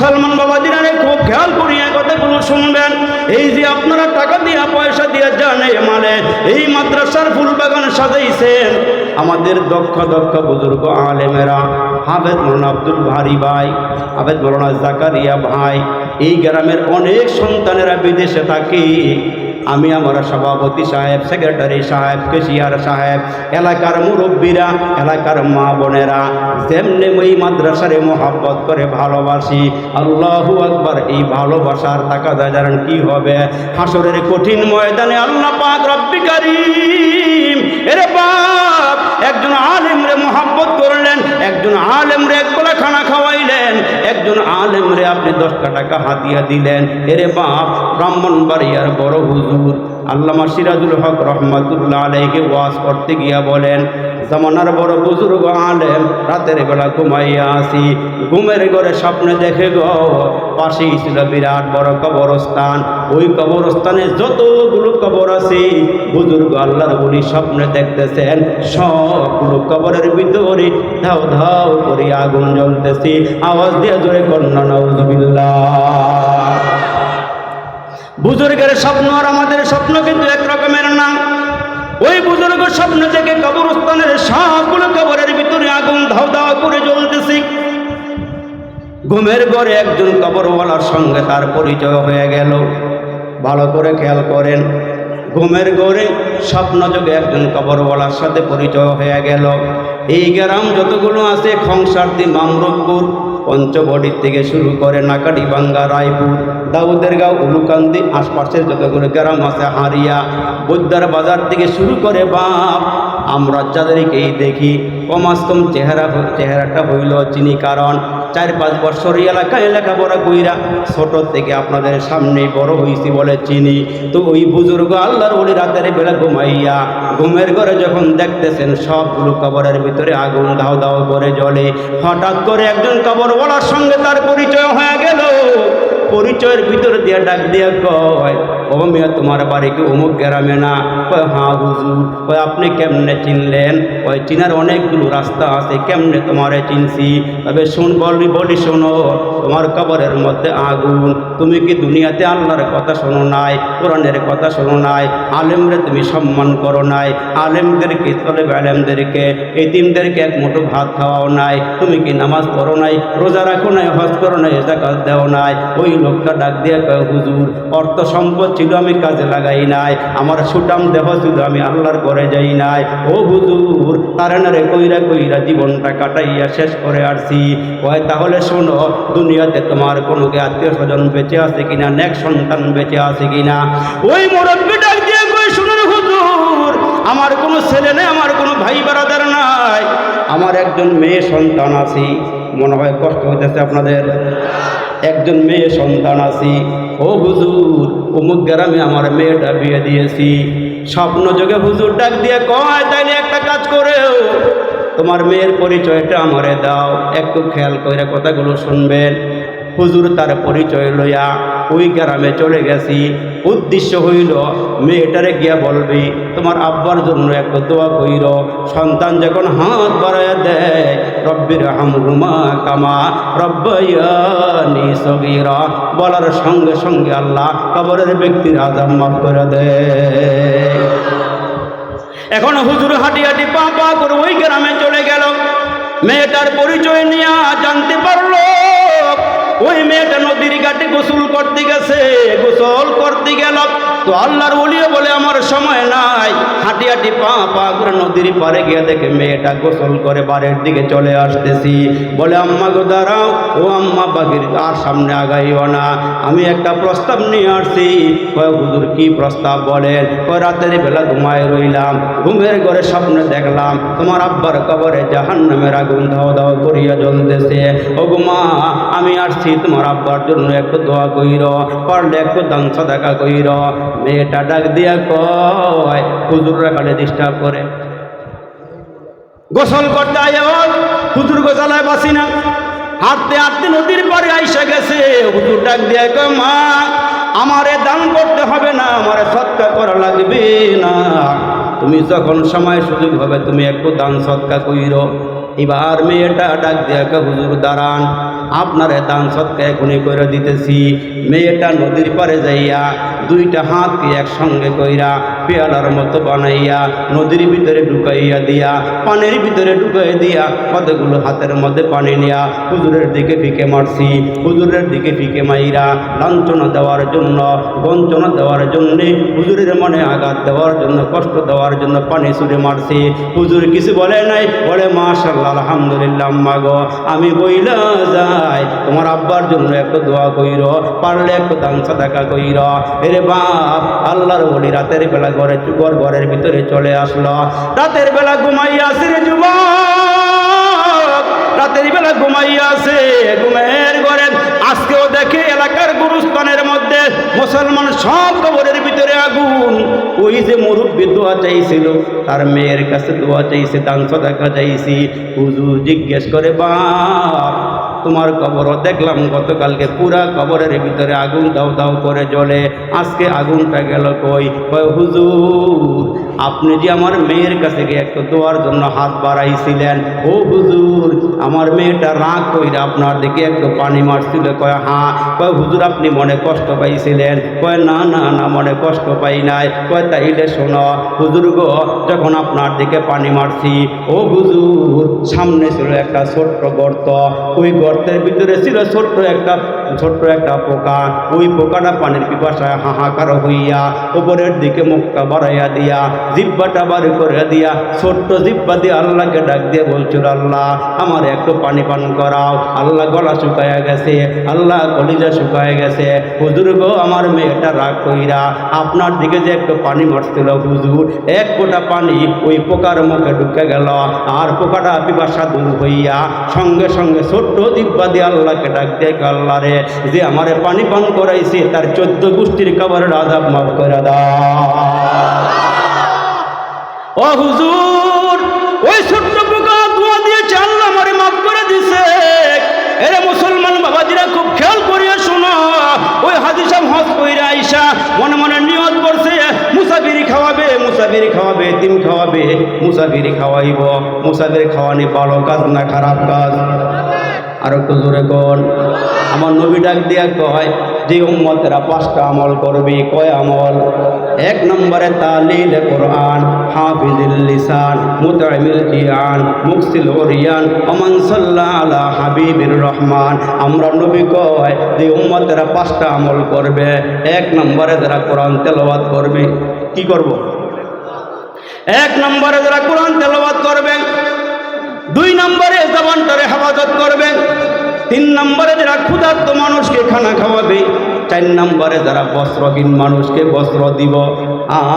মুসলমান বাবাজিরা খুব খেয়াল করি কথাগুলো শুনবেন। এই যে আপনারা টাকা দিয়া, পয়সা দিয়া যান এই মানে এই মাদ্রাসার ফুল বাগান সাজাইছেন। আমাদের দক্ষ দক্ষ বুজুর্গ আলেমেরা হাবেদ মৌলানা আব্দুল ভারি ভাই হাবেদ মৌলানা জাকারিয়া ভাই, এই গ্রামের অনেক সন্তানেরা বিদেশে থাকে। আমি আমার সভাপতি সাহেব সেক্রেটারি সাহেব কেশিয়ার সাহেব, এলাকার মুরব্বীরা, এলাকার মা বোনেরা, যেমনি ওই মাদ্রাসারে মোহাব্বত করে ভালোবাসি, আল্লাহু আকবার, এই ভালোবাসার টাকা জানেন কি হবে? হাসরের কঠিন ময়দানে আল্লাহ পাক রব্বি কারীম, এরে বাপ, একজন আলেমরে মোহাব্বত করলেন, একজন আলেমরে এক বেলা খানা খাওয়াইলেন একজন আলেমরে আপনি দশটা টাকা হাতিয়া দিলেন। এরে বাপ ব্রাহ্মণ ব্রাহ্মণবাড়িয়ার বড় হুজুর। আল্লামা সিরাজুল হক রহমাতুল্লাহ আলাইকে ওয়াজ করতে গিয়া বলেন জামানার বড় বুজুর্গ আলেম রাতের বেলা ঘুমাইয়া আসি। ঘুমের ঘরে স্বপ্নে দেখে গো, পাশেই ছিল বিরাট বড় কবরস্থান। ওই কবরস্থানে যতগুলো কবর আছে, বুজুর্গ আল্লাহর বলি স্বপ্নে দেখতেছেন। সবগুলো কবরের ভিতরে ধাও ধাও করে আগুন জ্বলতেছে। আওয়াজ দিয়ে জোরে কন্যা বুজুর্গের স্বপ্ন আর আমাদের স্বপ্ন কিন্তু এক রকমের না। ওই বুজুর্গ স্বপ্ন থেকে কবরস্থানের সবগুলো কবরের ভিতরে আগুন ধাও ধাও করে জ্বলতেছে। ঘুমের ঘরে একজন কবরওয়ালার সঙ্গে তার পরিচয় হয়ে গেল। ভালো করে খেয়াল করেন, ঘুমের ঘরে স্বপ্নযোগে একজন কবরওয়ালার সাথে পরিচয় হয়ে গেল। এই গ্রাম যতগুলো আছে খংসার্দি মামরকপুর পঞ্চবটির থেকে শুরু করে নাকাটি বাঙ্গা রায়পুর। দাউদের গাঁও উলুকান্দি আশপাশের যতগুলো গ্রাম আছে, হারিয়া বৈদ্যার বাজার থেকে শুরু করে বাপ, আমরা যাদেরকেই দেখি কমাস কম চেহারা চেহারাটা হইল চিনি, কারণ চার পাঁচ বছর এলাকায় লেখাপড়া কইরা ছোট থেকে আপনাদের সামনে বড় হয়েছি বলে চিনি। তো ওই বুজুর্গ আল্লাহর বলি রাতের বেলা ঘুমাইয়া, ঘুমের ঘরে যখন দেখতেছেন সব সবগুলো কবরের ভিতরে আগুন দাও দাও করে জ্বলে, হঠাৎ করে একজন কবরওয়ালার সঙ্গে তার পরিচয় হয়ে গেল। পরিচয়ের ভিতরে দিয়ে ডাক দিয়ে কয়। ও মিয়া তোমার বাড়ি কি অমুক গ্রামে না। কয় হ্যাঁ হুজুর, কয়, আপনি কেমনে চিনলেন? ওই চিনার অনেকগুলো রাস্তা আছে, কেমনে তোমারে চিনছি? তবে শুন, বলি বলি, শোনো, তোমার কবরের মধ্যে আগুন। তুমি কি দুনিয়াতে আল্লাহর কথা শোনো নাই, কোরআনের কথা শোনো নাই? আলেমরে তুমি সম্মান করো নাই। আলেমদেরকে তলে আলেমদেরকে এই এতিমদেরকে এক মুঠো ভাত খাওয়াও নাই। তুমি কি নামাজ পড়ো নাই, রোজা রাখো নাই, হজ করো নাই, জাকাত দেও নাই? ওই লোকটা ডাক দিয়ে কয়, হুজুর, অর্থ সম্পদ ছিল আমি কাজে লাগাই নাই। আমার সুটাম দেহ ছিল আমি আল্লাহর করে যাই নাই। ও হুজুর তারেনারে কইরা কইরা জীবনটা কাটাইয়া শেষ করে আসছি কয়, তাহলে শোনো, দুনিয়াতে তোমার কোনো আত্মীয় স্বজন বেঁচে আছে কিনা, নেক সন্তান বেঁচে আছে কিনা? ওই মুরব্বী ডাক দিয়ে কই শুনুন হুজুর, আমার কোনো ছেলে নেই, আমার কোনো ভাই বারাদার নাই। আমার একজন মেয়ে সন্তান আছে। মনে হয় কষ্ট হইতেছে আপনাদের। একজন মেয়ে সন্তান আছি। ও হুজুর, অমুক গ্রামে আমার মেয়েটা বিয়ে দিয়েছি। স্বপ্ন যোগে হুজুর ডাক দিয়ে কয়, তাইলে একটা কাজ করেও তোমার মেয়ের পরিচয়টা আমারে দাও। একটু খেয়াল করে কথাগুলো শুনবেন। হুজুর তার পরিচয় লইয়া ওই গ্রামে চলে গেছি। উদ্দেশ্য হইল, মেয়েটারে গিয়া বলবি, তোমার আব্বার জন্য একটু দোয়া কইর। সন্তান যখন হাত বাড়াইয়া দেয় রব্বির হামরুমা কামা রব্বায়ানি সগীরা। বলার সঙ্গে সঙ্গে আল্লাহ কবরের ব্যক্তির আজাম মাফ করে দেয় এখন হুজুর হাঁটি হাঁটি পা পা করে ওই গ্রামে চলে গেল। মেয়েটার পরিচয় নিয়ে জানতে পারল, ওই মেয়েটা নদীর ঘাটে গোসল করতে গেছে। গোসল করতে গেল তো আল্লাহর বলিও বলে, আমার সময় নাই। হাঁটি হাঁটি পা পা করে নদীর পারে গিয়ে দেখে মেয়েটা গোসল করে বাড়ির দিকে চলে আসতেছি। বলে, আম্মা গো, দাঁড়াও। ও আম্মা বাগির আর সামনে আগাইও না। আমি একটা প্রস্তাব নিয়ে আসছি। হুজুর, কি প্রস্তাব? বলেন, কয়, রাতের বেলা ঘুমায় রইলাম। ঘুমের ঘরে স্বপ্নে দেখলাম তোমার আব্বার কবরে জাহান নামের আগুন ধাও ধাও করিয়া জ্বলতেছে। ও মা, আমি আসছি তোমার আব্বার জন্য একটু দোয়া কইর, পারলে একটু দান সাদাকা কইর। মেয়েটা ডাক দিয়া কয়, হুজুররা কানে ডিস্টার্ব করে। গোসল করতে আয় হুজুর গোসালায় বাসি না। হাঁটতে হাঁটতে নদীর পরে আইসা গেছে। হুজুর ডাক দিয়ে কয়, মা, আমারে দান করতে হবে না, আমারে সৎকার করা লাগবে না। তুমি যখন সময় সুযোগ হবে, তুমি একটু দান সৎকা কইর। এবার মেয়েটা ডাক দিয়ে হুজুর, দাঁড়ান, আপনার দান সৎকা এখনই করে দিতেছি। মেয়েটা নদীর পারে যাইয়া দুইটা হাতকে একসঙ্গে কইরা পেয়ালার মতো বানাইয়া, নদীর ভিতরে ঢুকাইয়া দিয়া, পানির ভিতরে ঢুকাই দিয়া কতগুলো হাতের মধ্যে পানি নেয়া হুজুরের দিকে ফিকে মারছি। হুজুরের দিকে ফিকে মাইরা লাঞ্ছনা দেওয়ার জন্য, বঞ্চনা দেওয়ার জন্যে হুজুরের মনে আঘাত দেওয়ার জন্য, কষ্ট দেওয়ার জন্য পানি ছুড়ে মারছি। হুজুর কিছু বলে নাই, বলে মাশাল্লাহ আলহামদুলিল্লাহ আম্মা গো, আমি বইলা যাই। তোমার আব্বার জন্য একটু দোয়া কইর, পারলে একটু দান সাদাকা কইর। এরে বাপ, আল্লাহর বলি রাতের বেলা ঘরে চুকর ঘরের ভিতরে চলে আসলো। রাতের বেলা ঘুমাইয়া আসে রে যুবক। রাতের বেলা ঘুমাইয়া আছে ঘুমের ঘরে। আজকেও দেখে এলাকার গুরুস্থানের মধ্যে মুসলমান সব কবরের ভিতরে আগুন। ওই যে মুরব্বী দোয়া চাইছিল, তার মেয়ের কাছে দোয়া চাইছে দান দেখা চাইছি। হুজুর জিজ্ঞেস করে, বাপ তোমার কবরও দেখলাম গতকালকে পুরা কবরের ভিতরে আগুন দাও দাও করে জ্বলে। আজকে আগুনটা গেল কই হুজুর আপনি যে আমার মেয়ের কাছে গিয়ে একটু দোয়ার জন্য হাত বাড়াইছিলেন, ও হুজুর, আমার মেয়েটা রাগ কইরা আপনার দিকে একটু পানি মারছিল, কয় হ্যাঁ কয়, হুজুর, আপনি মনে কষ্ট পাইছিলেন? কয়, না না না, মনে কষ্ট পাই নাই। কয়, তাইলে শোনো, হুজুর গো, যখন আপনার দিকে পানি মারছি, ও হুজুর, সামনে ছিল একটা ছোট্ট গর্ত, ওই গর্তের ভিতরে ছিল ছোট্ট একটা ছোট্ট একটা পোকা, ওই পোকাটা পানির পিপাসায় হাহাকার হইয়া উপরের দিকে মুখটা বাড়াইয়া দিয়া জিব্বাটা বার করে দিয়া, ছোট্ট জিব্বা দিয়ে আল্লাহকে ডাক দিয়ে বলছিল, আল্লাহ, আমার একটু পানি পান করাও। আল্লাহ গলা শুকায়া গেছে, আল্লাহ কলিজা শুকায় গেছে। হুজুর গো, আমার মেয়েটা রাগ কইরা, আপনার দিকে যে একটু পানি মারছিল হুজুর, এক কোটা পানি ওই পোকার মুখে ঢুকে গেল। আর পোকাটা পিপাসা দূর হইয়া সঙ্গে সঙ্গে ছোট্ট দিব্যা দিয়ে আল্লাহকে ডাক দিয়ে আল্লাহ রে, যে আমারে পানি পান করাইছে, তার চোদ্দ গোষ্ঠীর কাবারের আজাব মাফ করে দাও। ও হুজুর, ওই ছোট্ট পোকা দোয়া দিয়েছে, আল্লাহ আমারে মাফ করে দিছে। এরে মুসলমান বাবাজিরা, খুব খেয়াল করিয়া শোনো। ওই সাহেব হজ কইরা আইসা, মনে মনে নিয়ত করছে, মুসাফিরি খাওয়াবে মুসাফিরি খাওয়াবে তিম খাওয়াবে, মুসাফিরি খাওয়াইব মুসাফিরি খাওয়ানি ভালো কাজ না খারাপ কাজ? আর একটু জোরে কন। আমার নবী ডাক দিয়া কয়, যে উম্মতেরা পাঁচটা আমল করবে, কয় আমল? এক নম্বরে তালিল কোরআন, হাফিজুল লিসান, মুতামিল জিয়ান মুকসিল ওরিয়ান ওমান সাল্লাহ আলা হাবিবির রহমান। আমরা নবী কয়, যে উম্মতেরা পাঁচটা আমল করবে, এক নম্বরে যারা কোরআন তেলাওয়াত করবে, কি করব? এক নম্বরে যারা কোরআন তেলাওয়াত করবেন দুই নম্বরে জবানটারে হেফাজত করবেন তিন নম্বরে যারা ক্ষুধার্ত মানুষকে খানা খাওয়াবে, চার নম্বরে যারা বস্ত্রহীন মানুষকে বস্ত্র দিব।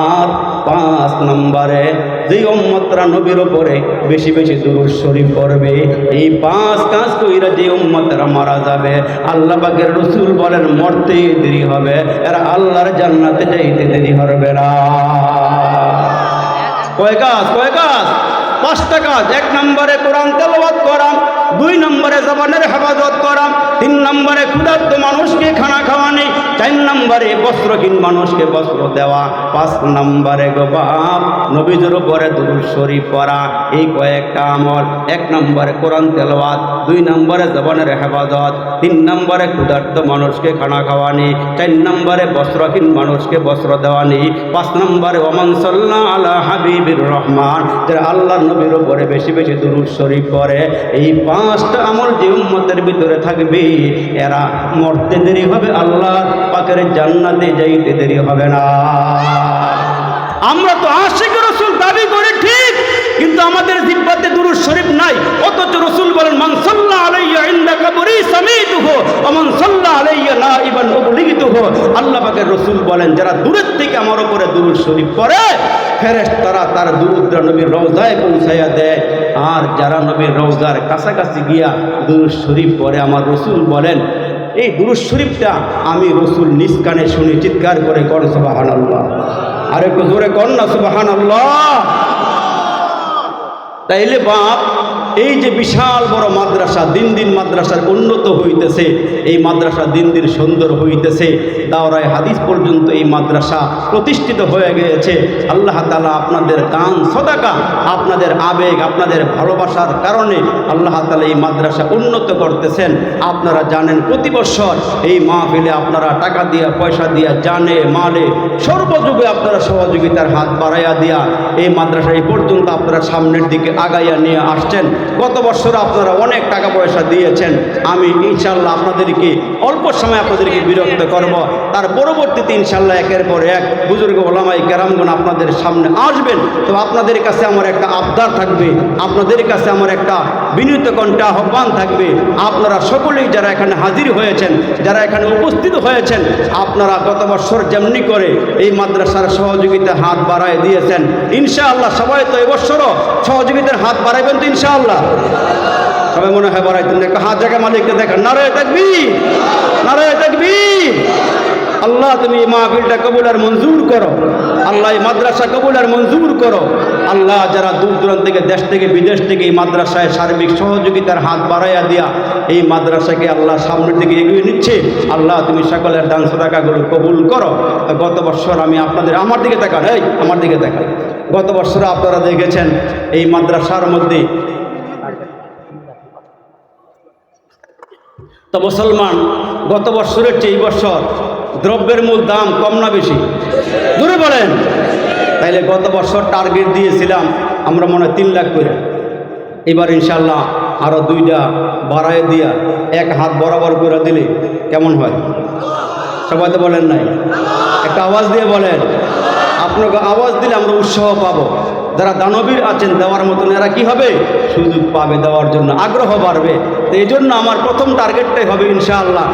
আর পাঁচ নম্বরে যে উম্মতরা নবীর ওপরে বেশি বেশি দুরুদ শরীফ করবে এই পাঁচ কাজ কইরা যে উম্মতরা মারা যাবে, আল্লাহ পাকের রসুল বলেন, মরতে দেরি হবে, এরা আল্লাহর জান্নাতে যাইতে দেরি হবে না। কয় কাজ কয় কাজ? পাঁচটা কাজ। এক নম্বরে কোরআন তেলবাদ করা দুই নম্বরে জবানের হেফাজত করা, তিন নম্বরে ক্ষুধার্ত মানুষকে খানা খাওয়ানি, চার নম্বরে বস্ত্রহীন মানুষকে বস্ত্র দেওয়া, পাঁচ নম্বরে গো বাপ, নবীজের উপরে দুরুদ শরীফ পড়া, এই কয়েকটা আমল। এক নম্বরে কোরআন তেলাওয়াত, দুই নম্বরে জবানের হেফাজত, তিন নম্বরে ক্ষুধার্ত মানুষকে খানা খাওয়ানি, চার নম্বরে বস্ত্রহীন মানুষকে বস্ত্র দেওয়ানি, পাঁচ নম্বরে ওমান সাল্লাহ আলা হাবিবির রহমান, যারা আল্লাহ নবীর উপরে বেশি বেশি দুরুদ শরীফ পড়ে, এই পাঁচটা আমল যে উম্মতের ভিতরে থাকবে, এরা মরতে দেরি হবে আল্লাহ পাকের জান্নাতে যাইতে দেরি হবে না। আমরা তো আশিক রসুল দাবি করে ঠিক, কিন্তু আমাদের জিব্বাতে দুরুদ শরীফ নাই। অথচ রসুল বলেন, মান সাল্লাহ আলাইয়া ইনদা কবরি সামিতুহু ওয়া মান সাল্লাহ আলাইয়া নাইবান উবলিগতুহু। আল্লাহ পাকের রসুল বলেন, যারা দূরের থেকে আমার উপরে দুরুদ শরীফ পড়ে, ফেরেশতারা তার দুরুদ্রা নবীর রওজায় পৌঁছাইয়া দেয়। আর যারা নবীর রোজদার কাছাকাছি গিয়া দুরুজ শরীফ পরে আমার রসুল বলেন, এই দুরুজ শরীফটা আমি রসুল নিজ কানে শুনি, চিৎকার করে কর সুবহানাল্লাহ। আর একটু জোরে কর না সুবাহান আল্লাহ তাইলে বাপ এই যে বিশাল বড় মাদ্রাসা, দিন দিন মাদ্রাসার উন্নত হইতেছে, এই মাদ্রাসা দিন দিন সুন্দর হইতেছে, দাওরায় হাদিস পর্যন্ত এই মাদ্রাসা প্রতিষ্ঠিত হয়ে গিয়েছে। আল্লাহ তালা আপনাদের কান সদাকা, আপনাদের আবেগ, আপনাদের ভালোবাসার কারণে আল্লাহ তালা এই মাদ্রাসা উন্নত করতেছেন। আপনারা জানেন প্রতি বছর এই মাহফিলে আপনারা টাকা দিয়া, পয়সা দিয়া, জানে, মালে, সর্বযুগে আপনারা সহযোগিতার হাত বাড়াইয়া দিয়া এই মাদ্রাসা এই পর্যন্ত আপনারা সামনের দিকে আগাইয়া নিয়ে আসছেন। গত বছর আপনারা অনেক টাকা পয়সা দিয়েছেন। আমি ইনশাল্লাহ আপনাদেরকে অল্প সময় আপনাদেরকে বিরক্ত করব। তার পরবর্তীতে ইনশাল্লাহ একের পর এক বুজুর্গ ওলামাই কেরামগুন আপনাদের সামনে আসবেন। তো আপনাদের কাছে আমার একটা আবদার থাকবে, আপনাদের কাছে আমার একটা বিনীত কণ্ঠে আহ্বান থাকবে। আপনারা সকলেই যারা এখানে হাজির হয়েছেন, যারা এখানে উপস্থিত হয়েছেন, আপনারা গত বছর যেমনি করে এই মাদ্রাসার সহযোগিতা হাত বাড়ায় দিয়েছেন। ইনশাআল্লাহ সবাই তো এবছরও সহযোগিতার হাত বাড়াইবেন তো ইনশাআল্লাহ। সবাই মনে হয় বাড়াইতেন একটা হাত জায়গা মালিককে দেখেন নারে দেখবি নারে দেখবি আল্লাহ তুমি মাহফিলটা কবুল আর মঞ্জুর করো আল্লাহ মাদ্রাসা কবুল আর মঞ্জুর করো আল্লাহ যারা দূর দূরান্ত থেকে দেশ থেকে বিদেশ থেকে এই মাদ্রাসায় সার্বিক সহযোগিতার হাত বাড়াইয়া দিয়া, এই মাদ্রাসাকে আল্লাহ সামনের দিকে এগিয়ে নিচ্ছে। আল্লাহ, তুমি সকলের দান সদাকাগুলো কবুল করো। গত বছর আমি আপনাদের আমার দিকে তাকান, এই, আমার দিকে তাকান। গত বছর আপনারা দেখেছেন, এই মাদ্রাসার মধ্যে তো মুসলমান, গত বছরের চেয়ে এই বছর দ্রব্যের মূল দাম কম না বেশি? দূরে বলেন। তাইলে গত বছর টার্গেট দিয়েছিলাম আমরা মনে হয় তিন লাখ করে। এবার ইনশাল্লাহ আরও দুইটা বাড়ায় দিয়া এক হাত বরাবর করে দিলে কেমন হয়? সবাই তো বলেন নাই। একটা আওয়াজ দিয়ে বলেন। আপনাকে আওয়াজ দিলে আমরা উৎসাহ পাবো। যারা দানবীর আছেন দেওয়ার মতন, এরা কি হবে? সুযোগ পাবে দেওয়ার জন্য। আগ্রহ বাড়বে। এই জন্য আমার প্রথম টার্গেটটাই হবে ইনশাআল্লাহ।